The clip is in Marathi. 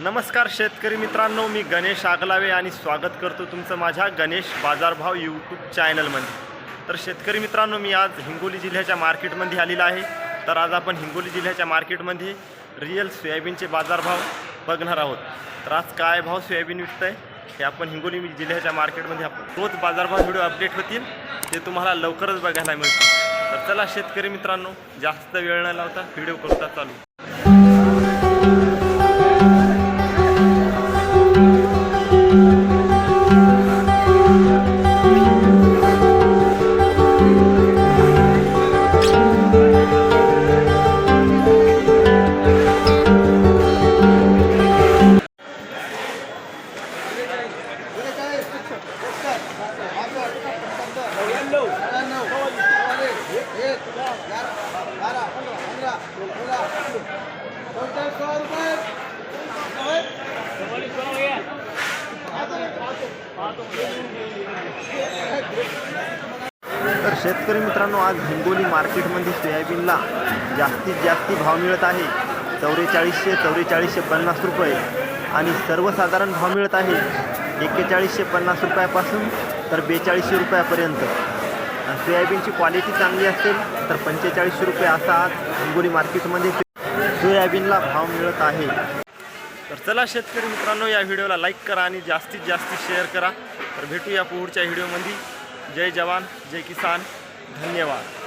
नमस्कार शेतकरी मित्रांनो मी गणेश आगलावे आणि स्वागत करतो तुमचं माझ्या गणेश बाजारभाव यूट्यूब चॅनलमध्ये तर शेतकरी मित्रांनो मी आज हिंगोली जिल्ह्याच्या मार्केटमध्ये आलेला आहे. तर आज आपण हिंगोली जिल्ह्याच्या मार्केटमध्ये रिअल सोयाबीनचे बाजारभाव बघणार आहोत. तर आज काय भाव सोयाबीन विकत आहे हे आपण हिंगोली जिल्ह्याच्या मार्केटमध्ये आपण रोज बाजारभाव व्हिडिओ अपडेट होतील ते तुम्हाला लवकरच बघायला मिळतील. तर चला शेतकरी मित्रांनो जास्त वेळ न लावता व्हिडिओ करता चालू. तर शेतकरी मित्रांनो आज हिंगोली मार्केटमध्ये सोयाबीनला जास्तीत जास्ती भाव मिळत आहे. चौवेचाळीसशे चौवेचाळीसशे पन्नास रुपये आणि सर्वसाधारण भाव मिळत आहे. एक्केचाळीसशे पन्नास रुपयापासून तर बेचाळीसशे रुपयापर्यंत. सोयाबीनची क्वालिटी चांगली असेल तर पंचेचाळीसशे रुपये असा आज हिंगोली मार्केटमध्ये सोयाबीनला भाव मिळत आहे. तर चला शेतकरी मित्रांनो या व्हिडिओला लाईक करा आणि जास्तीत जास्त शेअर करा. तर भेटूया पुढच्या व्हिडिओमध्ये. जय जवान जय किसान. धन्यवाद.